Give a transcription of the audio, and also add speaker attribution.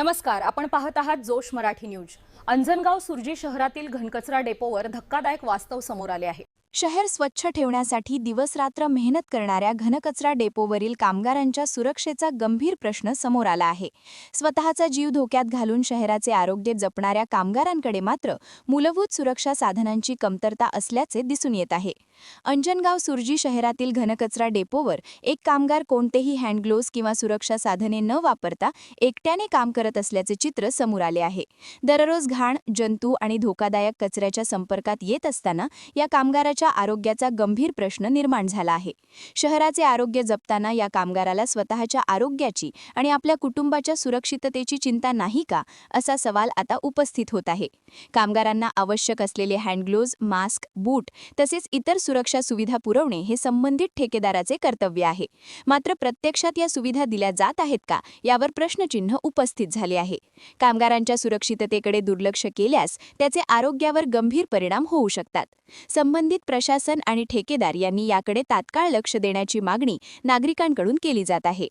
Speaker 1: नमस्कार आपण पाहत आहात जोश मराठी न्यूज. अंजनगाव सुरजी शहरातील घनकचरा डेपोवर धक्कादायक वास्तव समोर आले आहे.
Speaker 2: शहर स्वच्छ ठेवण्यासाठी दिवसरात्र मेहनत करणाऱ्या घनकचरा डेपोवरील कामगारांच्या सुरक्षेचा गंभीर प्रश्न समोर आला आहे. स्वतःचा जीव धोक्यात घालून शहराचे आरोग्य जपणाऱ्या कामगारांकडे मात्र मूलभूत सुरक्षा साधनांची कमतरता असल्याचे दिसून येत आहे. अंजनगाव सुरजी शहरातील घनकचरा डेपोवर एक कामगार कोणतेही हँडग्लोव्ज किंवा सुरक्षा साधने न वापरता एकट्याने काम करत असल्याचे चित्र समोर आले आहे. दररोज घाण जंतू आणि धोकादायक कचऱ्याच्या संपर्कात येत असताना या कामगाराच्या आरोग्याचा गंभीर प्रश्न निर्माण झाला आहे. शहराचे आरोग्य जपताना या कामगाराला स्वतःच्या आरोग्याची आणि आपल्या कुटुंबाच्या सुरक्षिततेची चिंता नाही का असा सवाल आता उपस्थित होत आहे. कामगारांना आवश्यक असलेले हँडग्लोव्ज मास्क बूट तसेच इतर सुरक्षा सुविधा पुरवणे हे संबंधित ठेकेदाराचे कर्तव्य आहे. मात्र प्रत्यक्षात या सुविधा दिल्या जात आहेत का? यावर प्रश्नचिन्ह उपस्थित झाले आहे. कामगारांच्या सुरक्षिततेकडे दुर्लक्ष केल्यास त्याचे आरोग्यावर गंभीर परिणाम होऊ शकतात. संबंधित प्रशासन आणि ठेकेदार यांनी याकडे तात्काळ लक्ष देण्याची मागणी नागरिकांकडून केली जात आहे.